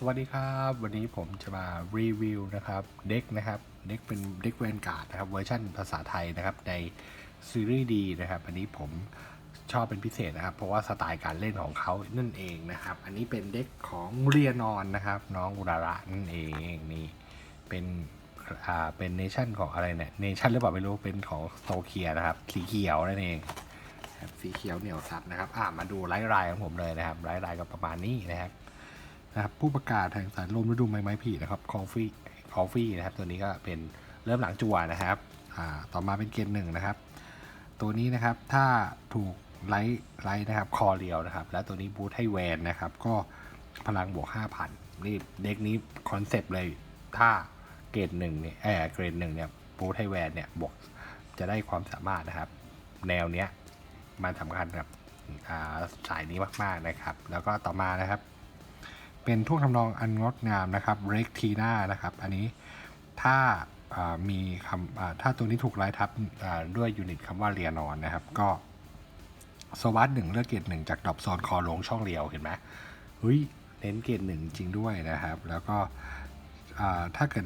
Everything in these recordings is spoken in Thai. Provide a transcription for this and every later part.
สวัสดีครับ วันนี้ผมจะมารีวิวนะครับเด็กนะครับเด็กเป็นเด็กแวนการ์ดนะครับเวอร์ชันภาษาไทยนะครับในซีรีส์ดีนะครับ อันนี้ผมชอบเป็นพิเศษนะครับ เพราะว่าสไตล์การเล่นของเขานั่นเองนะครับ อันนี้เป็นเด็กของเรียนอนนะครับ น้องอุราระนั่นเองนี่เป็นอ่าเป็นเนชั่นของอะไรเนี่ยเนชั่นหรือเปล่าไม่รู้เป็นของโซเคียนะครับสีเขียวนั่นเองสีเขียวเหนียวซับนะครับอ่ามาดูไลฟ์รายของผมเลยนะครับไลฟ์รายก็ประมาณนี้นะครับ นะครับผู้ประกาศแห่งสายลมฤดูใบไม้ผลินะครับคอฟฟี่คอฟฟี่นะครับตัวนี้ก็เป็นเริ่มหลังจั่วนะครับอ่าต่อมาเป็นเกณฑ์หนึ่งนะครับ ตัวนี้นะครับถ้าถูกไลท์ไลท์นะครับคอเรียวนะครับ แล้วตัวนี้บูทให้แวนนะครับ ก็พลังบวก 5,000นี่เด็กนี้คอนเซปต์เลยถ้าเกรดหนึ่งเนี่ยเออเกรดหนึ่งเนี่ยบูทให้แวนเนี่ยบวกจะได้ความสามารถนะครับ แนวเนี้ยมันสำคัญกับสายนี้มาก ๆนะครับ แล้วก็ต่อมานะครับ เป็นท่วงทำนองอันงดงามนะครับเรกทีน่านะครับ อันนี้ถ้ามีคำถ้าตัวนี้ถูกไล่ทับด้วยยูนิตคำว่าเรียนอนนะครับ ก็สวัสดหนึ่งเลือกเกรดหนึ่งจากดอปโซนคอลงช่องเรียวเห็นไหมเฮ้ยเน้นเกรดหนึ่งจริงด้วยนะครับ แล้วก็ถ้าเกิด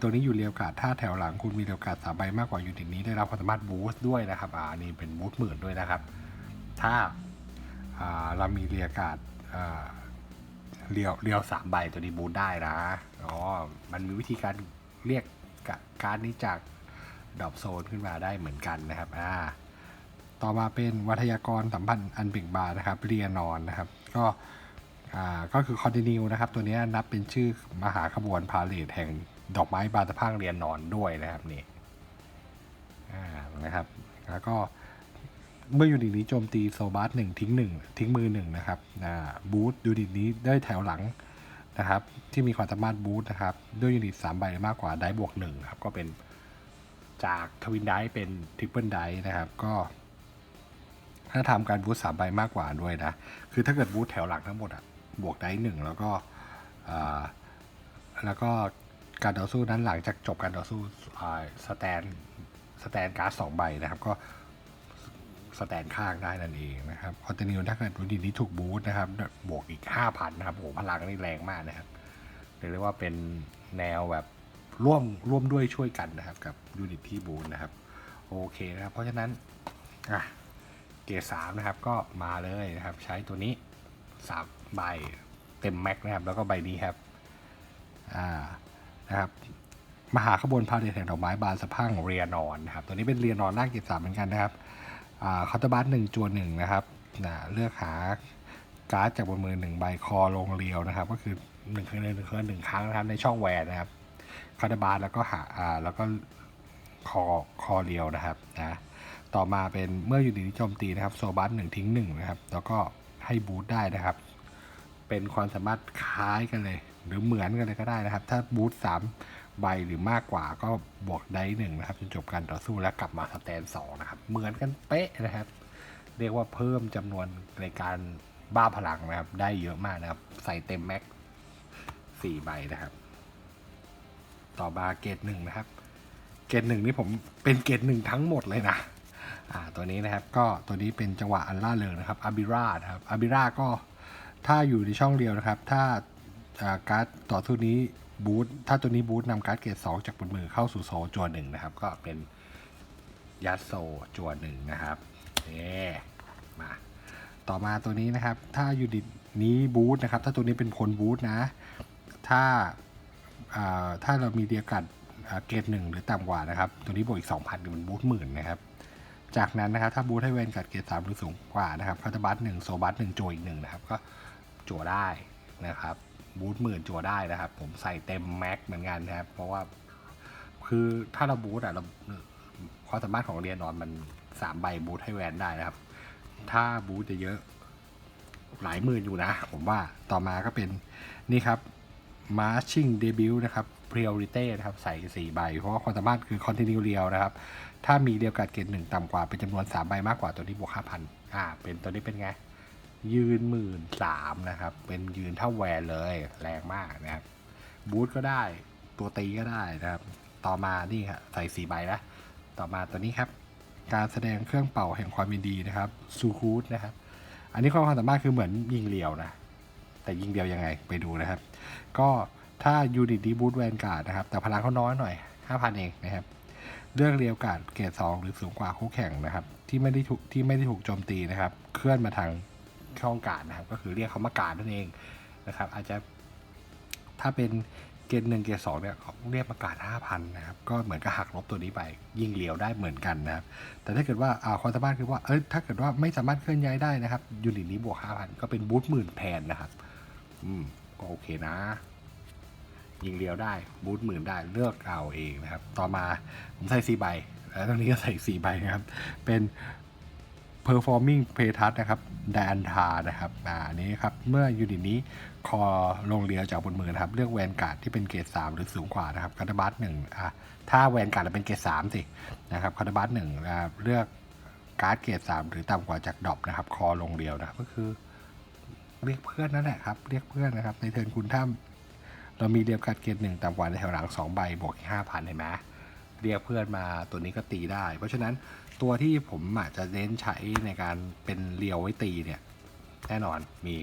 ตัวนี้อยู่เรียวกาดถ้าแถวหลังคุณมีเรียวกาดสามใบมากกว่ายูนิตนี้ได้รับความสามารถบูสต์ด้วยนะครับอ่าอันนี่เป็นบูสต์หมื่นด้วยนะครับ ถ้าเรามีเรียวกาดา เรียวเรียวสามใบตัวนี้บูทได้นะ อ๋อ มันมีวิธีการเรียกกะการนี้จากดอปโซนขึ้นมาได้เหมือนกันนะครับ อ่า ต่อมาเป็นวัทยากรสัมพันธ์อันเบ่งบานนะครับ เรียนอนนะครับ ก็ อ่า ก็คือคอนติเนียนะครับ ตัวนี้นับเป็นชื่อมหาขบวนพาเลทแห่งดอกไม้บานสะพังเรียนนอนด้วยนะครับนี่ อ่า นะครับ แล้วก็ เมื่อยูนิตนี้โจมตีโซบัสหนึ่งทิ้งหนึ่งทิ้งมือหนึ่งนะครับบูทยูนิตนี้ได้แถวหลังนะครับ ที่มีความสามารถบูทนะครับ ด้วยยูนิตสามใบมากกว่าได้บวกหนึ่งครับ ก็เป็นจากทวินได้เป็นทริปเปิลได้นะครับ ก็ ถ้าทำการบูทสามใบมากกว่าด้วยนะ คือถ้าเกิดบูทแถวหลังทั้งหมดอะบวกได้หนึ่งแล้วก็แล้วก็การต่อสู้นั้นหลังจากจบการต่อสู้สแตนสแตนการ์ดสองใบนะครับ ก็ สแตนข้างได้นั่นเองนะครับคอนติเนียถ้าเกิดวันดีนี้ถูกบูสต์นะครับ บวกอีก 5,000 นะครับโอ้โหพลังนี่แรงมากนะครับเรียกได้ว่าเป็นแนวแบบร่วมร่วมด้วยช่วยกันนะครับ กับยูนิตที่บูสต์นะครับ โอเคนะครับ เพราะฉะนั้นอะเกียร์สามนะครับก็มาเลยนะครับ ใช้ตัวนี้สามใบเต็มแม็กนะครับ แล้วก็ใบนี้ครับอ่านะครับมหาขบวนพาเหรดแห่งดอกไม้บานสะพั่งเรียนอนนะครับ ตัวนี้เป็นเรียนอนหน้าเกียร์สามเหมือนกันนะครับ คาร์ตบัสหนึ่งจวนหนึ่งนะครับนะเลือกหาการ์ดจากบนมือหนึ่งใบคอลงเรียวนะครับ ก็คือหนึ่งครั้งหนึ่งครั้งหนึ่งครั้งนะครับในช่องแหวนนะครับคาร์ตบัสแล้วก็หาอ่าแล้วก็คอคอเรียวนะครับนะต่อมาเป็นเมื่ออยู่ดีที่โจมตีนะครับโซบัสหนึ่งทิ้งหนึ่งนะครับ แล้วก็ให้บูทได้นะครับ เป็นความสามารถคล้ายกันเลย หรือเหมือนกันเลยก็ได้นะครับ ถ้าบูทสามใบหรือมากกว่าก็บวกได้หนึ่งนะครับจนจบการต่อสู้แล้วกลับมาสแตนสองนะครับ เหมือนกันเป๊ะนะครับ เรียกว่าเพิ่มจำนวนในการบ้าพลังนะครับ ได้เยอะมากนะครับ ใส่เต็มแม็กสี่ใบนะครับ ต่อมาเกตหนึ่งนะครับ เกตหนึ่งนี่ผมเป็นเกตหนึ่งทั้งหมดเลยนะอ่าตัวนี้นะครับก็ตัวนี้เป็นจังหวะอันล่าเริงนะครับอาบิรานะครับอาบิราก็ถ้าอยู่ในช่องเดียวนะครับ ถ้า การ์ดต่อสู้นี้บูทถ้าตัวนี้บูทนำการ์ดเกตสองจากบนมือเข้าสู่โซจัวหนึ่งนะครับ ก็เป็นยัดโซจัวหนึ่งนะครับนี่มาต่อมาตัวนี้นะครับ ถ้ายูนิตนี้บูทนะครับ ถ้าตัวนี้เป็นคนบูทนะ ถ้าถ้าเรามีเดียกัดเกรดหนึ่งหรือต่ำกว่านะครับ ตัวนี้บวกอีกสองพันเป็นบูทหมื่นนะครับ จากนั้นนะครับ ถ้าบูทให้เวนกัดเกรดสามหรือสูงกว่านะครับคาตาบัสหนึ่งโซบัสหนึ่งโจอีกหนึ่งนะครับ ก็จั่วได้นะครับ บูทหมื่นจัวได้นะครับ ผมใส่เต็มแม็กเหมือนกันนะครับ เพราะว่าคือถ้าเราบูทอะเราความสามารถของเรียนนอนมันสามใบบูทให้แวนได้นะครับ ถ้าบูทจะเยอะหลายหมื่นอยู่นะ ผมว่าต่อมาก็เป็นนี่ครับ Marching Debut นะครับ Priority นะครับใส่ 4 ใบ เพราะว่าความสามารถคือ Continue เรียวนะครับ ถ้ามีเรียวกัดเกณฑ์หนึ่งต่ำกว่าเป็นจำนวน 3 ใบมากกว่าตัวนี้บวก 5,000อ่าเป็นตัวนี้เป็นไง ยืนหมื่นสามนะครับ เป็นยืนเท่าแวนเลย แรงมากนะครับ บูทก็ได้ ตัวตีก็ได้นะครับ ต่อมานี่ครับใส่4ใบนะ ต่อมาตัวนี้ครับ การแสดงเครื่องเป่าแห่งความยินดีนะครับ ซูคูดนะครับ อันนี้ความสามารถคือเหมือนยิงเรียวนะ แต่ยิงเดียวยังไงไปดูนะครับ ก็ถ้ายูนิตดีบูทแวนการ์ดนะครับ แต่พลังเขาน้อยหน่อย 5,000 เองนะครับเลือกเรียวการ์ดเกรด2หรือสูงกว่าคู่แข่งนะครับ ที่ไม่ได้ถูกที่ไม่ได้ถูกโจมตีนะครับ เคลื่อนมาทาง ช่องการ์ดนะครับ ก็คือเรียกเขามาการนั่นเองนะครับ อาจจะถ้าเป็นเกรดหนึ่งเกรดสองเนี่ยเรียกมาการ์ด5,000นะครับ ก็เหมือนกับหักลบตัวนี้ไป ยิงเลี้ยวได้เหมือนกันนะครับ แต่ถ้าเกิดว่าอ่าความสามารถคือว่าเอ้ยถ้าเกิดว่าไม่สามารถเคลื่อนย้ายได้นะครับยูนิตนี้บวก5,000ก็เป็นบูทหมื่นแทนนะครับ อืมก็โอเคนะยิงเลี้ยวได้บูทหมื่นได้เลือกเอาเองนะครับ ต่อมาผมใส่สี่ใบแล้วตรงนี้ก็ใส่สี่ใบนะครับ เป็น performing p l a y t o u c h นะครับ d a n t a นะครับอ่านี้ครับ เมื่อยูนิตนี้คอลงเรียวจากบนมือนะครับ เลือกแวนการ์ดที่เป็นเกรด3หรือสูงกว่านะครับคาร์ดบัสหนึ่งอะถ้าแวนการ์ดเป็นเกรด3สินะครับคาร์ดบัสหนึ่งนะครับเลือกการ์ดเกรด3หรือต่ำกว่าจากดอปนะครับ คอลงเรียวนะก็คือ เรียกเพื่อนนั่นแหละครับ เรียกเพื่อนนะครับ ในเทิร์นคุณถ้าเรามีเรียบการ์ดเกรดหนึ่งต่ำกว่าในแถวหลังสองใบบวกห้าพันเห็นไหม เรียกเพื่อนมาตัวนี้ก็ตีได้ เพราะฉะนั้นตัวที่ผมอาจจะเน้นใช้ในการเป็นเรียวไว้ตีเนี่ยแน่นอนมี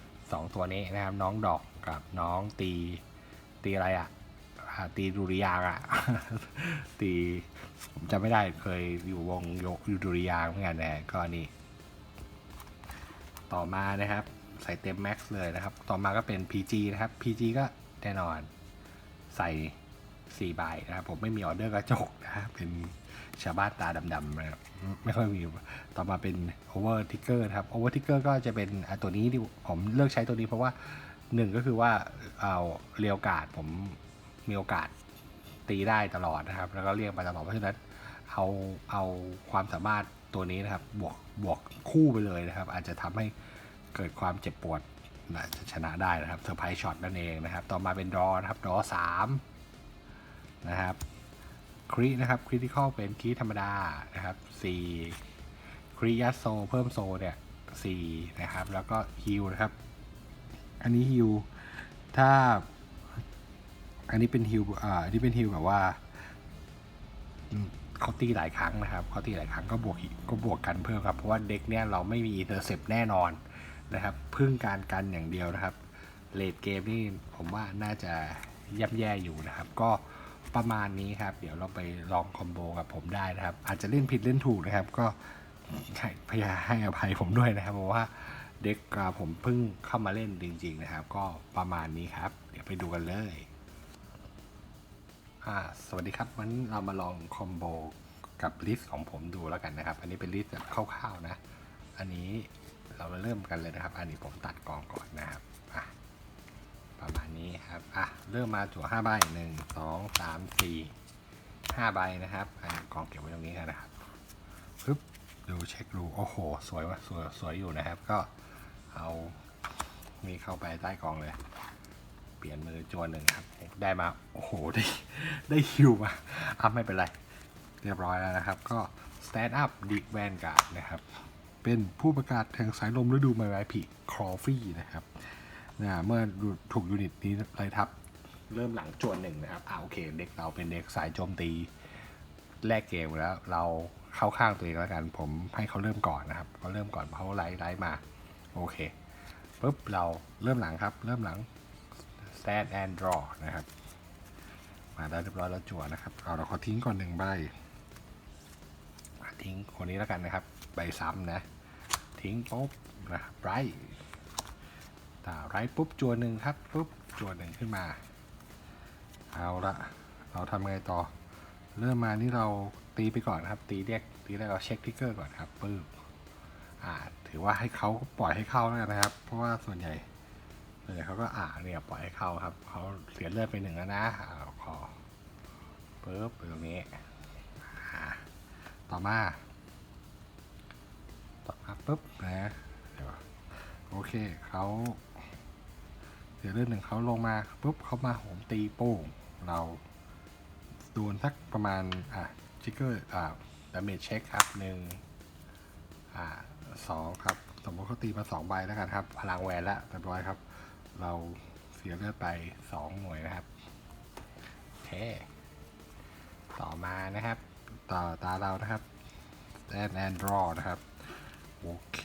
2 ตัวนี้นะครับน้องดอกกับน้องตีตีอะไรอะ่ะตีดุริยางอะ่ะตีผมจำไม่ได้เคยอยู่วงโยอยู่ดุริยางเหมือนกันนะก็นี่ต่อมานะครับใส่เต็มแม็กซ์เลยนะครับ ต่อมาก็เป็น PG นะครับ PG ก็แน่นอน ใส่ 4ใบนะครับผมไม่มีออเดอร์กระจกนะครับเป็นชาวบ้านตาดำๆนะครับไม่ค่อยมีต่อมาเป็น Over Ticker นะครับ Over Ticker ก็จะเป็นตัวนี้ที่ผมเลือกใช้ตัวนี้เพราะว่าหนึ่งก็คือว่าเอาเรียวกาดผมมีโอกาสตีได้ตลอดนะครับ แล้วก็เรียกมาตลอดเพราะฉะนั้นเอาเอาความสามารถตัวนี้นะครับบวกบวกคู่ไปเลยนะครับ อาจจะทำให้เกิดความเจ็บปวดนะชนะได้นะครับเซอร์ไพรส์ช็อตนั่นเองนะครับ ต่อมาเป็นดอนะครับดอสาม นะครับครินะครับคริติคอลเป็นคริธรรมดานะครับ4คริยัสโซเพิ่มโซเนี่ย4นะครับ แล้วก็ฮิลนะครับ อันนี้ฮิลถ้า อันนี้เป็นฮิลอ่าอันนี้เป็นฮิลแบบว่าเขาตีหลายครั้งนะครับเขาตีหลายครั้งก็บวกก็บวกกันเพิ่มครับเพราะว่าเด็กเนี่ยเราไม่มีเตอร์เซปแน่นอนนะครับ พึ่งการกันอย่างเดียวนะครับเลดเกมนี่ผมว่าน่าจะย่ำแย่อยู่นะครับ ก็ ประมาณนี้ครับ เดี๋ยวเราไปลองคอมโบกับผมได้นะครับ อาจจะเล่นผิดเล่นถูกนะครับ ก็พยายามให้อภัยผมด้วยนะครับ เพราะว่าเด็กอ่าผมเพิ่งเข้ามาเล่นจริง ๆ นะครับ ก็ประมาณนี้ครับ เดี๋ยวไปดูกันเลยสวัสดีครับวันนี้เรามาลองคอมโบกับลิสต์ของผมดูแล้วกันนะครับ อันนี้เป็นลิสต์แบบคร่าวๆนะ อันนี้เรามาเริ่มกันเลยนะครับ อันนี้ผมตัดกองก่อนนะครับอะ ประมาณนี้ครับ อะ เริ่มมาจั่วห้าใบหนึ่งสองสามสี่ห้าใบนะครับอันนี้กองเก็บไว้ตรงนี้กันนะครับปึ๊บดูเช็คดูโอ้โห สวยว่ะสวยสวยอยู่นะครับ ก็เอามีเข้าไปใต้กองเลย เปลี่ยนมือจวนหนึ่งครับ ได้มา โอ้โห ได้ได้คิวมาอะไม่เป็นไร เรียบร้อยแล้วนะครับ ก็ stand up ดิแวนการ์ดนะครับ เป็นผู้ประกาศแห่งสายลมฤดูใบไม้ผลิครอฟี่นะครับ นะเมื่อถูกยูนิตนี้ไล่ทับ เริ่มหลังจวนหนึ่งนะครับอ่าโอเค เด็กเราเป็นเด็กสายโจมตีแลกเกมแล้ว เราเข้าข้างตัวเองแล้วกัน ผมให้เขาเริ่มก่อนนะครับเขาเริ่มก่อนเพราะเขาไล่ไล่มา โอเคปุ๊บเราเริ่มหลังครับ เริ่มหลัง stand and draw นะครับ มาได้เรียบร้อยแล้วจั่วนะครับ เอาเราขอทิ้งก่อนหนึ่งใบทิ้งคนนี้แล้วกันนะครับ ใบซ้ำนะ ทิ้งปุ๊บนะครับไร ตาไรปุ๊บจวนหนึ่งครับปุ๊บจวนหนึ่งขึ้นมา เอาละเราทำไงต่อ เริ่มมานี่เราตีไปก่อนครับ ตีเรียกตีแล้วเราเช็คทิกเกอร์ก่อนครับปึ๊บอ่าถือว่าให้เขาปล่อยให้เข้าแล้วนะครับ เพราะว่าส่วนใหญ่ส่วนใหญ่เขาก็อ่าเนี่ยปล่อยให้เข้าครับเขาเสียเลือดไปหนึ่งแล้วนะอ่าเราขอปึ๊บตรงนี้ต่อมาต่อมาปุ๊บนะเดี๋ยวโอเคเขา เดี๋ยเรื่องหนึ่งเขาลงมาปุ๊บเขามาโหมตีโป้งเราโดนสักประมาณอะชิกเกอร์อ่าดาเมจเช็คครับหนึ่งอ่าสองครับ สมมติเขาตีมาสองใบแล้วกันครับ พลังแวนแล้วเรียบร้อยครับ เราเสียเลือดไปสองหน่วยนะครับเคต่อมานะครับ ต่อตาเรานะครับ stand and draw นะครับ โอเค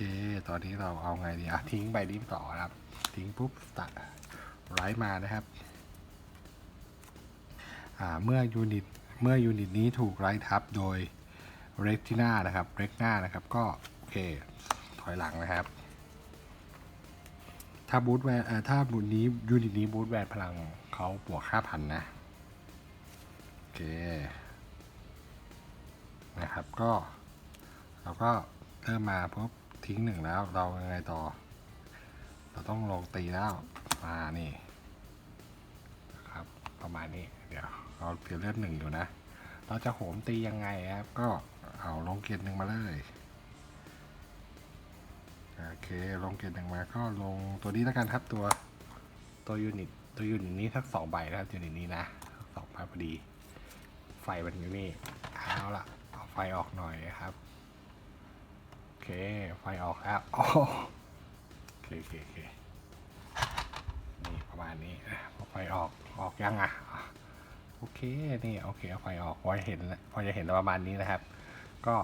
ตอนนี้เราเอาไงดีอะทิ้งใบนี้ต่อนะครับ ทิ้งปุ๊บตัดไลท์มานะครับ อ่า เมื่อยูนิต เมื่อยูนิตนี้ถูกไลท์ทับโดยเรตินานะครับ เรกนานะครับ ก็โอเค ถอยหลังนะครับ ถ้าบูทแวนเอ่อถ้าบูทนี้ยูนิตนี้บูทแวนพลังเขาบวกห้าพันนะ โอเค นะครับ ก็ เราก็ เริ่มมาปุ๊บทิ้งหนึ่งแล้ว เรายังไงต่อ เราต้องลงตีแล้วมานี่ครับประมาณนี้ เดี๋ยวเราเสียเลือดหนึ่งอยู่นะ เราจะโหมตียังไงครับ ก็เอาลงเกียร์หนึ่งมาเลยโอเคลงเกียร์หนึ่งมาก็ลงตัวนี้แล้วกันครับตัวตัวยูนิตตัวยูนิตนี้สักสองใบนะครับยูนิตนี้นะสองใบพอดี ไฟมันอยู่นี่เอาละเอาไฟออกหน่อยครับ เค ไฟออกแล้วโอ้โอเคโอเคโอเคนี่ประมาณนี้พอไฟออก ออกยังอะ โอเค นี่โอเคเอาไฟออกพอเห็นพอจะเห็นประมาณนี้นะครับ ก็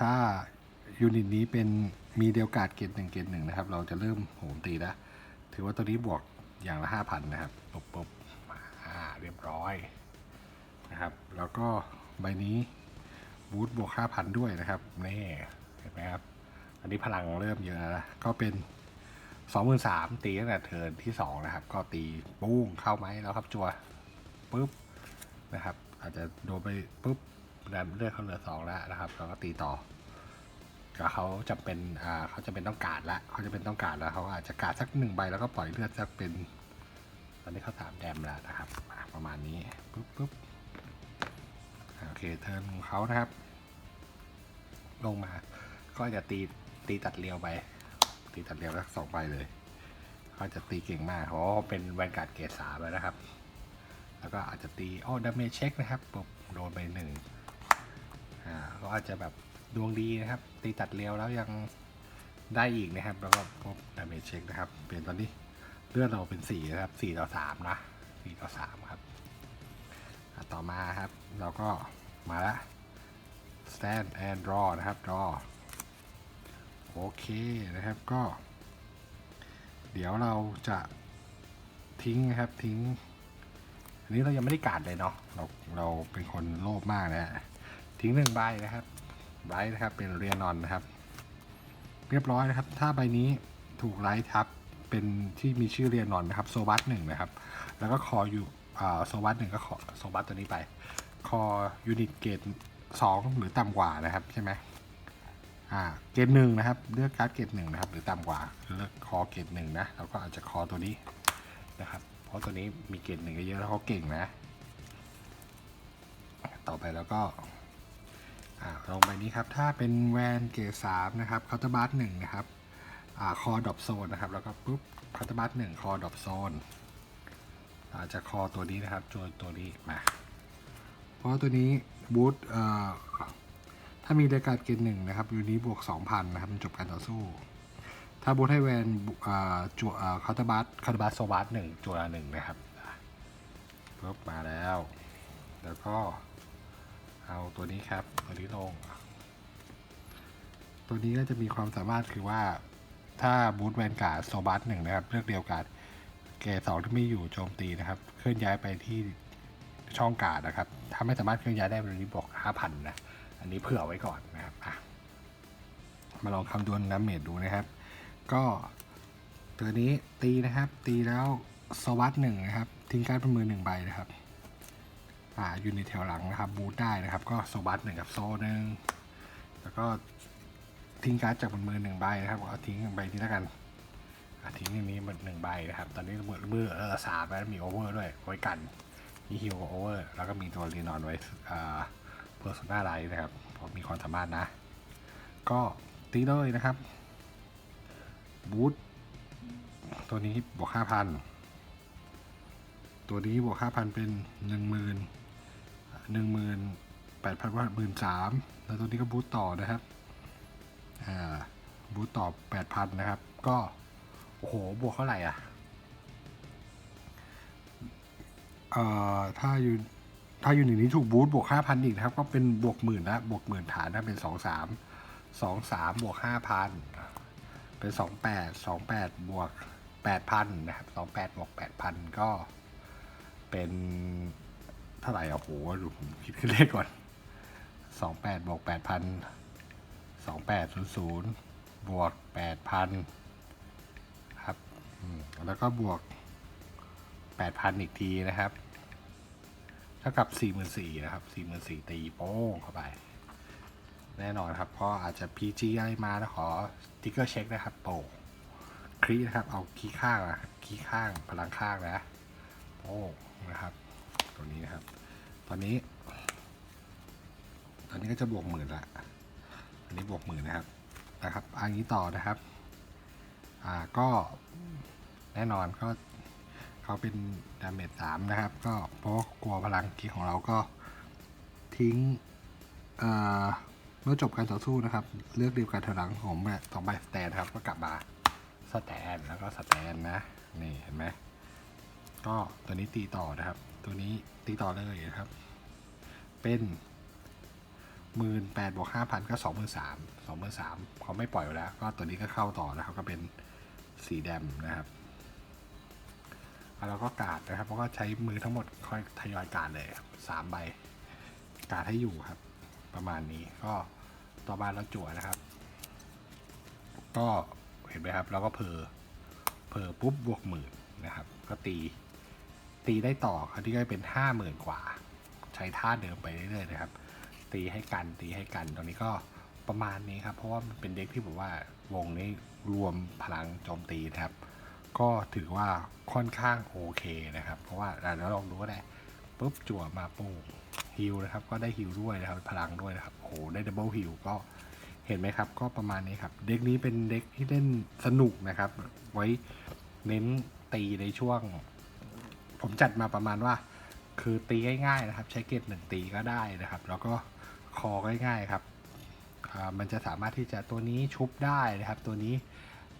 ถ้ายูนิตนี้เป็นมีเดียวกาดเกตหนึ่งเกตหนึ่งนะครับ เราจะเริ่มโหมตีแล้วถือว่าตัวนี้บวกอย่างละห้าพันนะครับปุ๊บปุ๊บเรียบร้อยนะครับ แล้วก็ใบนี้ บูทบวกห้าพันด้วยนะครับ นี่เห็นไหมครับ อันนี้พลังเริ่มเยอะแล้วก็เป็นสองหมื่นสามตีตั้งแต่เทิร์นที่สองนะครับ ก็ตีปุ้งเข้าไหมแล้วครับจัวปุ๊บนะครับ อาจจะโดนไปปุ๊บดันเลือดเขาเหลือสองแล้วนะครับเราก็ตีต่อก็เขาจะเป็นอ่าเขาจะเป็นต้องการละเขาจะเป็นต้องการแล้วเขาอาจจะการสักหนึ่งใบแล้วก็ปล่อยเลือดสักเป็น ตอนนี้เขาสามแดมแล้วนะครับ ประมาณนี้ปุ๊บปุ๊บ โอเคเทิร์นของเขานะครับ ลงมา ก็จะตีตีตัดเรียวไป ตีตัดเรียวสักสองใบเลยเขาจะตีเก่งมากเพราะเป็นแวนการ์ดเกรดสามแล้วนะครับ แล้วก็อาจจะตีอ้อดาเมจเช็คนะครับปุ๊บโดนไปหนึ่งอ่าก็อาจจะแบบดวงดีนะครับ ตีตัดเร็วแล้วยังได้อีกนะครับ แล้วก็พบดาเมจเช็คนะครับ เปลี่ยนตอนนี้เลือดเราเป็นสี่นะครับสี่ต่อสามนะสี่ต่อสามครับ ต่อมาครับ เราก็มาละ stand and draw นะครับ draw โอเคนะครับก็ เดี๋ยวเราจะทิ้งนะครับทิ้ง อันนี้เรายังไม่ได้การดเลยเนาะเราเราเป็นคนโลภมากนะฮะทิ้งหนึ่งใบนะครับไลท์นะครับเป็นเรียนอนนะครับ เรียบร้อยนะครับ ถ้าใบนี้ถูกไลท์ทับเป็นที่มีชื่อเรียนนอนนะครับโซบัสหนึ่งนะครับ แล้วก็คออยู่ โซบัสหนึ่งก็ขอโซบัสตัวนี้ไป คอยูนิตเกตสองหรือต่ำกว่านะครับใช่ไหมอ่าเกตหนึ่งนะครับ เลือกการ์ดเกตหนึ่งนะครับ หรือต่ำกว่าเลือกคอเกตหนึ่งนะเราก็อาจจะคอตัวนี้นะครับ เพราะตัวนี้มีเกตหนึ่งเยอะแล้วเขาเก่งนะ ต่อไปแล้วก็อ่าลงไปนี้ครับ ถ้าเป็นแวนเกรดสามนะครับคาตาบัสหนึ่งนะครับอ่าคอดอปโซนนะครับ แล้วก็ปุ๊บคาตาบัสหนึ่งคอดอปโซน อาจจะคอตัวนี้นะครับจนตัวนี้มาเพราะตัวนี้บูทถ้ามีรายการเกณฑ์หนึ่งนะครับยูนี้บวก 2,000 นะครับมันจบการต่อสู้ ถ้าบูทให้แวนจั่วคาตาบัสคาตาบัสโซบัสหนึ่งจั่วละหนึ่งนะครับปุ๊บมาแล้ว แล้วก็เอาตัวนี้ครับตัวนี้ลง ตัวนี้ก็จะมีความสามารถคือว่าถ้าบูทแวนการ์ดโซบัสหนึ่งนะครับ เลือกเดียวกัน เกสองที่ไม่อยู่โจมตีนะครับ เคลื่อนย้ายไปที่ช่องกาดนะครับ ถ้าไม่สามารถเคลื่อนย้ายได้วันนี้บอกห้าพันนะ อันนี้เผื่อไว้ก่อนนะครับอะมาลองคำนวณน้ำเมจดูนะครับ ก็ตัวนี้ตีนะครับ ตีแล้วโซบัสดหนึ่งนะครับ ทิ้งการ์ดเป็นมือหนึ่งใบนะครับ อ่าอยู่ในแถวหลังนะครับ บูทได้นะครับ ก็โซบัสดหนึ่งกับโซ่หนึ่งแล้วก็ทิ้งการ์ดจากบนมือหนึ่งใบนะครับเอาทิ้งใบนี้แล้วกัน อาทิ้งอย่างนี้มันหนึ่งใบนะครับ ตอนนี้มือมือเออสามแล้วมีโอเวอร์ด้วยไว้กันมีฮิวกับโอเวอร์แล้วก็มีตัวรีนอนไว้อ่าเพอร์โซนาไลท์นะครับเพราะมีความสามารถนะ ก็ตีเลยนะครับบูทตัวนี้บวกห้าพันตัวนี้บวกห้าพันเป็นหนึ่งหมื่นหนึ่งหมื่นแปดพันว่าหมื่นสามแล้วตัวนี้ก็บูตต่อนะครับอ่าบูตต่อแปดพันนะครับ ก็ โอ้โห บวกเท่าไหร่อะเอ่อถ้าอยู่ถ้าอยู่ในนี้ถูกบูทบวกห้าพันอีกนะครับ ก็เป็นบวกหมื่นละบวกหมื่นฐานนะเป็นสองสามสองสามบวกห้าพันเป็นสองแปดสองแปดบวกแปดพันนะครับสองแปดบวกแปดพันก็เป็นเท่าไหร่อะโหดูผมคิดขึ้นเลขก่อนสองแปดบวกแปดพันสองแปดศูนย์ศูนย์บวกแปดพัน แล้วก็บวกแปดพันอีกทีนะครับ เท่ากับ 4 4 0 0 0นะครับ 4 4 0 0 0 ตีโป้งเข้าไป แน่นอนครับ เพราะอาจจะ PG อะไรมาแล้วขอติ๊กเกอร์เช็คนะครับโป้งคลีนะครับ เอาคีย์ข้างนะครับคีย์ข้างพลังข้างนะโป้งนะครับ ตัวนี้นะครับ ตอนนี้ ตอนนี้ก็จะบวกหมื่นละ อันนี้บวกหมื่นนะครับ นะครับ อันนี้ต่อนะครับ อ่า ก็ แน่นอนก็เขาเป็นดาเมจสามนะครับ ก็เพราะกลัวพลังกีของเราก็ทิ้งเมื่อจบการต่อสู้นะครับ เลือกเดียวกันถอยหลังของแบบสองใบสแตนครับ ก็กลับมาสแตนแล้วก็สแตนนะ นี่เห็นไหมก็ตัวนี้ตีต่อนะครับ ตัวนี้ตีต่อเลยนะครับ เป็นหมื่นแปดบวกห้าพันก็สองหมื่นสามสองหมื่นสามเขาไม่ปล่อยแล้ว ก็ตัวนี้ก็เข้าต่อนะครับ ก็เป็นสีแดงนะครับ แล้วก็กาดนะครับเพราะว่าใช้มือทั้งหมดค่อยทยอยกาดเลยครับสามใบกาดให้อยู่ครับ ประมาณนี้ก็ต่อมาเราจั่วนะครับ ก็เห็นไหมครับเราก็เพอเพอปุ๊บบวกหมื่นนะครับ ก็ตีตีได้ต่อคราวนี้ก็เป็นห้าหมื่นกว่า ใช้ท่าเดิมไปเรื่อยๆนะครับ ตีให้กันตีให้กันตรงนี้ก็ประมาณนี้ครับ เพราะว่ามันเป็นเด็กที่ผมว่าวงนี้รวมพลังโจมตีนะครับ ก็ถือว่าค่อนข้างโอเคนะครับ เพราะว่าเราลองดูก็ได้ปุ๊บจั่วมาปุ๊บฮิลนะครับ ก็ได้ฮิลด้วยนะครับ พลังด้วยนะครับ โอ้โหได้ดับเบิลฮิลก็เห็นไหมครับ ก็ประมาณนี้ครับ เด็กนี้เป็นเด็กที่เล่นสนุกนะครับ ไว้เน้นตีในช่วง ผมจัดมาประมาณว่า คือตีง่ายๆนะครับ ใช้เกตหนึ่งตีก็ได้นะครับ แล้วก็คอง่ายๆครับมันจะสามารถที่จะตัวนี้ชุบได้นะครับ ตัวนี้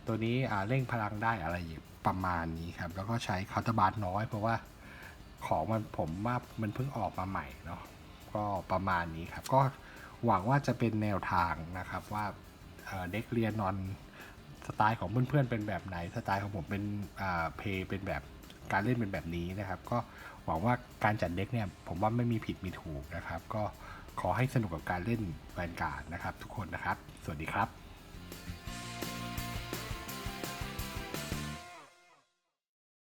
ตัวนี้เร่งพลังได้อะไรประมาณนี้ครับ แล้วก็ใช้คาร์ตบาร์น้อย เพราะว่าของมันผมว่ามันเพิ่งออกมาใหม่เนาะก็ประมาณนี้ครับ ก็หวังว่าจะเป็นแนวทางนะครับว่าเด็กเรียนนอนสไตล์ของเพื่อนๆเป็นแบบไหนสไตล์ของผมเป็นเพย์เป็นแบบการเล่นเป็นแบบนี้นะครับ ก็หวังว่าการจัดเด็กเนี่ยผมว่าไม่มีผิดมีถูกนะครับ ก็ขอให้สนุกกับการเล่นแวนการ์ดนะครับ ทุกคนนะครับ สวัสดีครับ